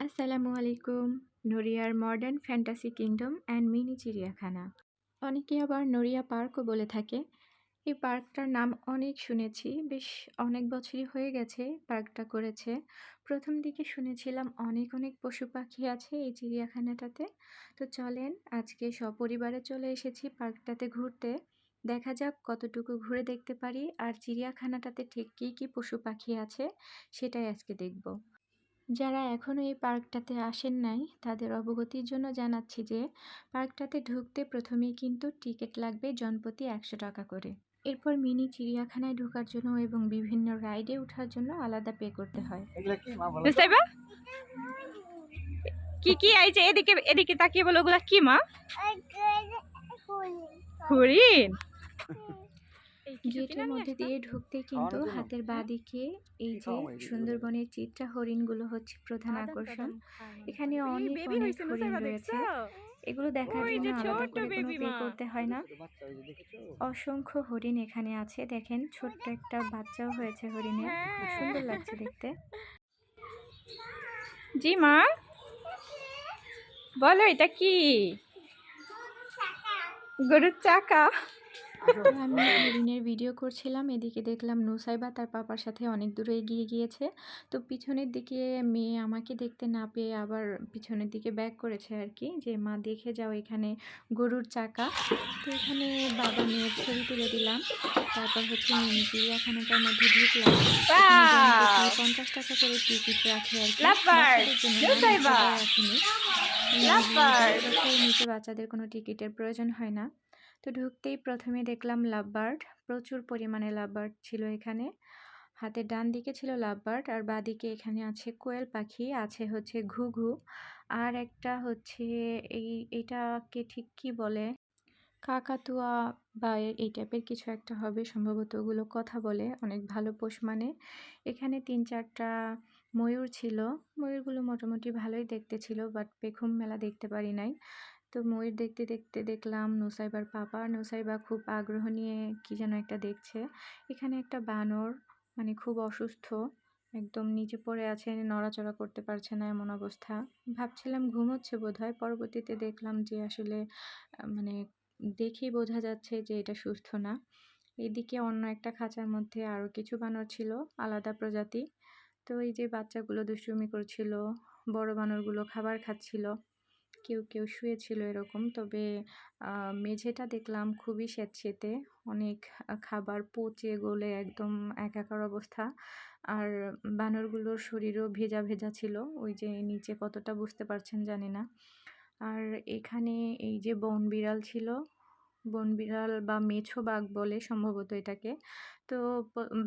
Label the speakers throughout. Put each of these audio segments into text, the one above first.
Speaker 1: আসসালামু আলাইকুম নড়িয়ার modern fantasy kingdom and mini চিড়িয়াখানা। অনেকে আবার নড়িয়া পার্কও বলে থাকে। এই পার্কটার নাম অনেক শুনেছি, বেশ অনেক বছরই হয়ে গেছে পার্কটা করেছে। প্রথম দিকে শুনেছিলাম অনেক অনেক পশু পাখি আছে এই চিড়িয়াখানাটাতে। তো চলেন, আজকে সপরিবারে চলে এসেছি পার্কটাতে ঘুরতে। দেখা যাক কতটুকু ঘুরে দেখতে পারি আর চিড়িয়াখানাটাতে ঠিক কী কী পশু পাখি আছে সেটাই আজকে দেখব। যারা এখনও এই পার্কটাতে আসেন নাই তাদের অবগতির জন্য জানাচ্ছি যে পার্কটাতে ঢুকতে প্রথমেই কিন্তু টিকিট লাগবে জনপ্রতি একশো টাকা করে। এরপর মিনি চিড়িয়াখানায় ঢোকার জন্য এবং বিভিন্ন রাইডে ওঠার জন্য আলাদা পে করতে হয়।
Speaker 2: কি? কি আইছে এদিকে এদিকে তাকিয়ে বলো ওগুলা কি মা? হরিণ
Speaker 1: গেটের মধ্যে দিয়ে ঢুকতে কিন্তু হাতের বাঁদিকে এই যে
Speaker 3: খাওয়াম এই যে
Speaker 1: সুন্দরবনের চিত্রা হরিণগুলো হচ্ছে প্রধান আকর্ষণ। এখানে অনেক অনেক হরিণ রয়েছে। এগুলো দেখার জন্য আলাদা করে কোনো পে করতে হয় না। অসংখ্য হরিণ এখানে আছে। দেখেন ছোট্ট একটা বাচ্চাও হয়েছে হরিণের। খুব
Speaker 2: হ্যাঁ।
Speaker 1: সুন্দর লাগছে দেখতে।
Speaker 2: জি মা। বলো এটা কি? গরুর চাকা।
Speaker 1: আমি হরিণের ভিডিও করছিলাম এদিকে দেখলাম নুসাইবা তার পাপার সাথে অনেক দূরে এগিয়ে গিয়েছে। তো পিছনের দিকে মেয়ে আমাকে দেখতে না পেয়ে আবার পিছনের দিকে ব্যাক করেছে আর কি যে মা দেখে যাও এখানে গরুর চাকা। তো এখানে বাবা মেয়ের ছবি তুলে দিলাম। তারপর হচ্ছে মিনি চিড়িয়াখানাটার মধ্যে ঢুকলাম। পঞ্চাশ টাকা করে টিকিট রাখে আর কি রাখেনি নিচে বাচ্চাদের কোনো টিকিটের প্রয়োজন হয় না। তো ঢুকতেই প্রথমে দেখলাম লাভবার্ড, প্রচুর পরিমাণে লাভবার্ড ছিল এখানে। হাতের ডান দিকে ছিল লাভবার্ড আর বাঁদিকে এখানে আছে কোয়েল পাখি, আছে হচ্ছে ঘুঘু আর একটা হচ্ছে এই, এটাকে ঠিক কি বলে? কাকাতুয়া বা এই টাইপের কিছু একটা হবে, সম্ভবত ওগুলো কথা বলে, অনেক ভালো পোষ মানে। এখানে তিন চারটা ময়ূর ছিল, ময়ূরগুলো মোটামুটি ভালোই দেখতে ছিল, বাট পেখম মেলা দেখতে পারি নাই। তো ময়ূর দেখতে দেখতে দেখলাম নুসাইবার পাপা। নুসাইবা খুব আগ্রহ নিয়ে কি যেন একটা দেখছে। এখানে একটা বানর মানে খুব অসুস্থ, একদম নিচে পড়ে আছে, নড়াচড়া করতে পারছে না এমন অবস্থা। ভাবছিলাম ঘুমোচ্ছে বোধহয়, পরবর্তীতে দেখলাম যে আসলে মানে দেখেই বোঝা যাচ্ছে যে এটা সুস্থ না। এদিকে অন্য একটা খাঁচার মধ্যে আরও কিছু বানর ছিল, আলাদা প্রজাতি। তো এই যে বাচ্চাগুলো দুষ্টুমি করছিল, বড় বানরগুলো খাবার খাচ্ছিল কেউ কেউ শুয়েছিল এরকম। তবে মেঝেটা দেখলাম খুবই স্যাঁতসেঁতে। অনেক খাবার পচে গলে একদম একাকার অবস্থা। আর বানরগুলোর শরীরও ভেজা ভেজা ছিল। ওই যে নিচে কতটা বুঝতে পারছেন জানি না। আর এখানে এই যে বন বিড়াল ছিল, বন বিড়াল বা মেছো বাঘ বলে সম্ভবত এটাকে। তো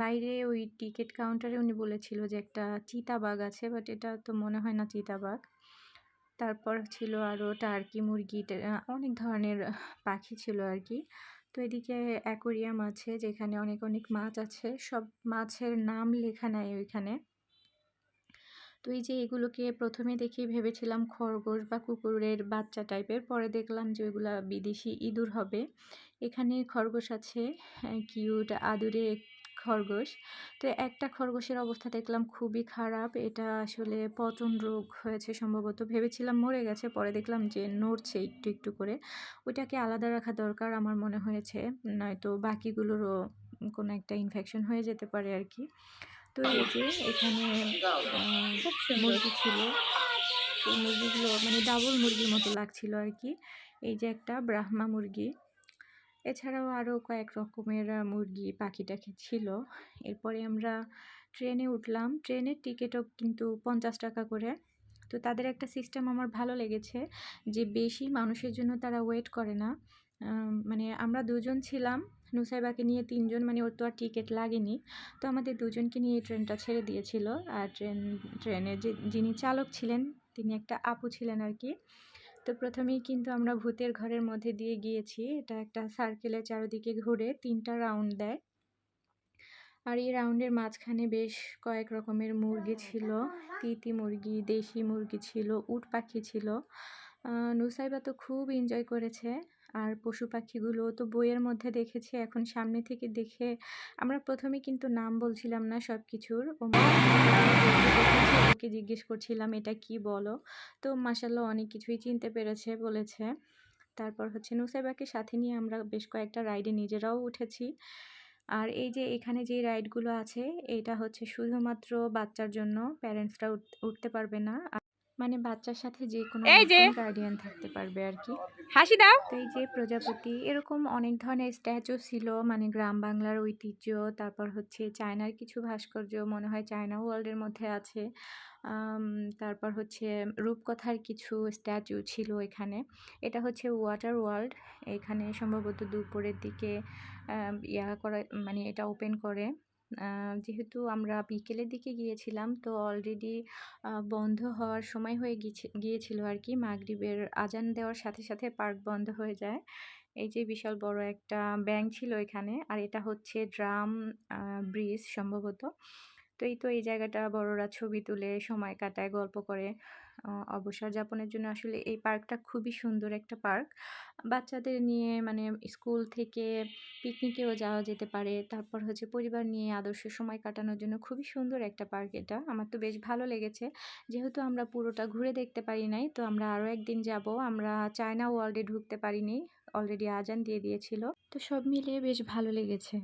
Speaker 1: বাইরে ওই টিকিট কাউন্টারে উনি বলেছিল যে একটা চিতাবাঘ আছে, বাট এটা তো মনে হয় না চিতাবাঘ। তারপর ছিল আরও টার্কি মুরগি অনেক ধরনের পাখি ছিল আর কি তো এদিকে অ্যাকোরিয়াম আছে, যেখানে অনেক অনেক মাছ আছে, সব মাছের নাম লেখা নাই ওইখানে। তো এই যে এগুলোকে প্রথমে দেখে ভেবেছিলাম খরগোশ বা কুকুরের বাচ্চা টাইপের পরে দেখলাম যে ওইগুলা বিদেশি ইঁদুর হবে। এখানে খরগোশ আছে কিউট আদুরে খরগোশ। তো একটা খরগোশের অবস্থা দেখলাম খুবই খারাপ। এটা আসলে পচন রোগ হয়েছে সম্ভবত। ভেবেছিলাম মরে গেছে পরে দেখলাম যে নড়ছে একটু একটু করে। ওইটাকে আলাদা রাখা দরকার আমার মনে হয়েছে। নয়তো বাকিগুলোরও কোনো একটা ইনফেকশন হয়ে যেতে পারে আর কি তো এই যে এখানে মুরগি ছিল। এই মুরগিগুলো মানে ডাবল মুরগির মতো লাগছিল আর কি এই যে একটা ব্রাহ্মা মুরগি। এছাড়াও আরও কয়েক রকমের মুরগি পাখি টাখি ছিল। এরপরে আমরা ট্রেনে উঠলাম। ট্রেনের টিকিটও কিন্তু পঞ্চাশ টাকা করে। তো তাদের একটা সিস্টেম আমার ভালো লেগেছে যে বেশি মানুষের জন্য তারা ওয়েট করে না। মানে আমরা দুজন ছিলাম, নুসাইবাকে নিয়ে তিনজন মানে ওর তো আর টিকিট লাগেনি। তো আমাদের দুজনকে নিয়ে ট্রেনটা ছেড়ে দিয়েছিল। আর ট্রেন, ট্রেনের যে, যিনি চালক ছিলেন, তিনি একটা আপু ছিলেন আর কি। তো প্রথমেই কিন্তু আমরা ভূতের ঘরের মধ্যে দিয়ে গিয়েছি। এটা একটা সার্কেলে চারিদিকে ঘুরে তিনটা রাউন্ড দেয়। আর এই রাউন্ডের মাঝখানে বেশ কয়েক রকমের মুরগি ছিল। তিতি মুরগি, দেশি মুরগি ছিল, উট পাখি ছিল। নুসাইবা তো খুব এনজয় করেছে। আর পশু পাখিগুলো তো বইয়ের মধ্যে দেখেছি, এখন সামনে থেকে দেখে আমরা প্রথমে কিন্তু নাম বলছিলাম না সব কিছুর ওকে জিজ্ঞেস করছিলাম, এটা কি বলো? তো মাসাল্লাহ অনেক কিছুই চিনতে পেরেছে, বলেছে। তারপর হচ্ছে নুসাইবাকে সাথে নিয়ে আমরা বেশ কয়েকটা রাইডে নিজেরাও উঠেছি। আর এই যে এখানে যে রাইডগুলো আছে, এটা হচ্ছে শুধুমাত্র বাচ্চার জন্য, প্যারেন্টসরা উঠতে পারবে না। মানে বাচ্চার সাথে যে কোনো
Speaker 2: এই যে।
Speaker 1: গার্ডিয়ান থাকতে পারবে আর কি।
Speaker 2: হাসি দাও।
Speaker 1: তো এই যে প্রজাপতি এরকম অনেক ধরনের স্ট্যাচু ছিল মানে গ্রাম বাংলার ঐতিহ্য তারপর হচ্ছে চায়নার কিছু ভাস্কর্য মনে হয় চায়না ওয়ার্ল্ডের মধ্যে আছে। তারপর হচ্ছে রূপকথার কিছু স্ট্যাচু ছিল এখানে। এটা হচ্ছে ওয়াটার ওয়ার্ল্ড এখানে সম্ভবত দুপুরের দিকে ইয়া করা মানে এটা ওপেন করে। যেহেতু আমরা বিকেলের দিকে গিয়েছিলাম, তো অলরেডি বন্ধ হওয়ার সময় হয়ে গিয়েছে গিয়েছিল আর কি মাগরীবের আজান দেওয়ার সাথে সাথে পার্ক বন্ধ হয়ে যায়। এই যে বিশাল বড় একটা ব্যাংক ছিল এখানে, আর এটা হচ্ছে ড্রাম ব্রিজ সম্ভবত। তো এই তো এই জায়গাটা বড়রা ছবি তুলে সময় কাটায়, গল্প করে। অবসর যাপনের জন্য আসলে এই পার্কটা খুবই সুন্দর একটা পার্ক। বাচ্চাদের নিয়ে মানে স্কুল থেকে পিকনিকেও যাওয়া যেতে পারে। তারপর হচ্ছে পরিবার নিয়ে আদর্শ সময় কাটানোর জন্য খুবই সুন্দর একটা পার্ক এটা। আমার তো বেশ ভালো লেগেছে। যেহেতু আমরা পুরোটা ঘুরে দেখতে পারি নাই, তো আমরা আরও একদিন যাব। আমরা চায়না ওয়ার্ল্ডে ঢুকতে পারিনি, অলরেডি আজান দিয়ে দিয়েছিল। তো সব মিলিয়ে বেশ ভালো লেগেছে।